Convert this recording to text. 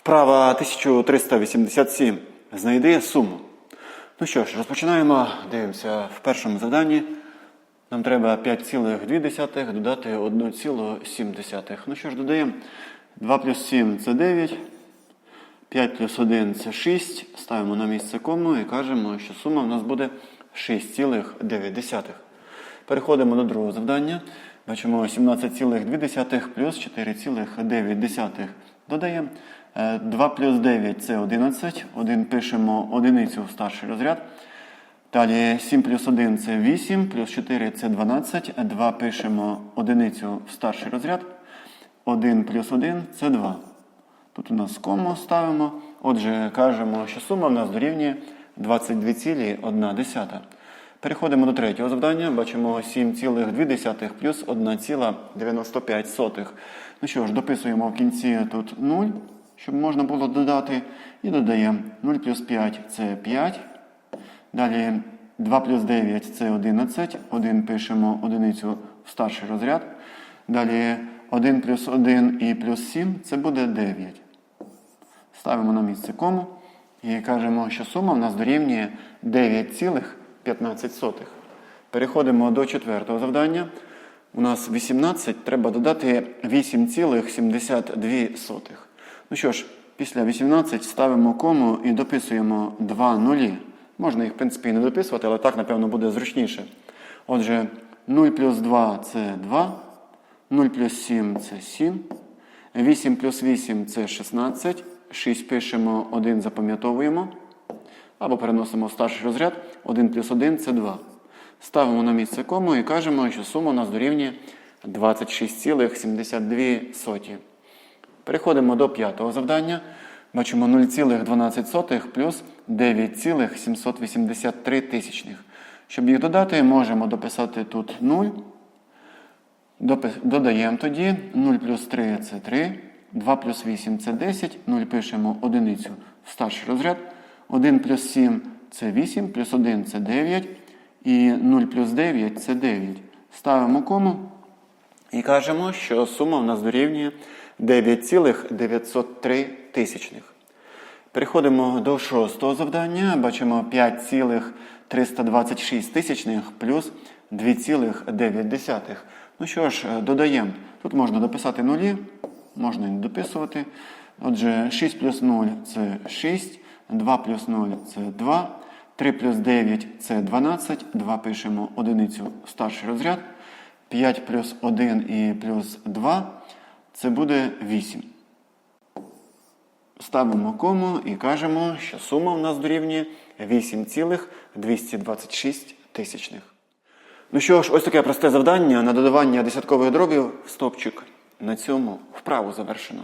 Вправа 1387. Знайди суму. Ну що ж, розпочинаємо. Дивимося в першому завданні. Нам треба 5,2 додати 1,7. Ну що ж, додаємо 2 плюс 7 це 9. 5 плюс 1 це 6. Ставимо на місце кому і кажемо, що сума в нас буде 6,9. Переходимо до другого завдання. Бачимо 17,2 плюс 4,9. Додаємо. Е, 2 плюс 9 це 11. 1 пишемо одиницю в старший розряд. Далі 7 плюс 1 це 8, плюс 4 це 12. 2 пишемо одиницю в старший розряд. 1 плюс 1 це 2. Тут у нас кому ставимо. Отже, кажемо, що сума в нас дорівнює 22,1. Переходимо до третього завдання. Бачимо 7,2 плюс 1,95. Ну що ж, дописуємо в кінці тут 0, щоб можна було додати. І додаємо 0 плюс 5 це 5. Далі 2 плюс 9 це 11. 1 пишемо одиницю в старший розряд. Далі 1 плюс 1 і плюс 7 це буде 9. Ставимо на місце кому і кажемо, що сума в нас дорівнює 9,15. Переходимо до четвертого завдання. У нас 18, треба додати 8,72. Ну що ж, після 18 ставимо кому і дописуємо 2 нулі. Можна їх, в принципі, і не дописувати, але так, напевно, буде зручніше. Отже, 0 плюс 2 це 2, 0 плюс 7 це 7, 8 плюс 8 це 16, 6 пишемо, 1 запам'ятовуємо. Або переносимо в старший розряд. 1 плюс 1 це 2. Ставимо на місце кому і кажемо, що сума у нас дорівнює 26,72. Переходимо до п'ятого завдання. Бачимо 0,12 плюс 9,783 тисячних. Щоб їх додати, можемо дописати тут 0. Додаємо тоді 0 плюс 3 це 3, 2 плюс 8 це 10, 0 пишемо одиницю в старший розряд, 1 плюс 7 це 8, плюс 1 це 9, і 0 плюс 9 це 9. Ставимо кому і кажемо, що сума в нас дорівнює 9,903 тисячних. Переходимо до шостого завдання. Бачимо 5,326 тисячних плюс 2,9. Ну що ж, е, додаємо. Тут можна дописати нулі, можна і не дописувати. Отже, 6 плюс 0 це 6, 2 плюс 0 це 2, 3 плюс 9 це 12, 2 пишемо одиницю старший розряд, 5 плюс 1 і плюс 2 це буде 8. Ставимо кому і кажемо, що сума в нас дорівнює 8,226 тисячних. Ну що ж, ось таке просте завдання на додавання десяткових дробів в стопчик. На цьому вправу завершено.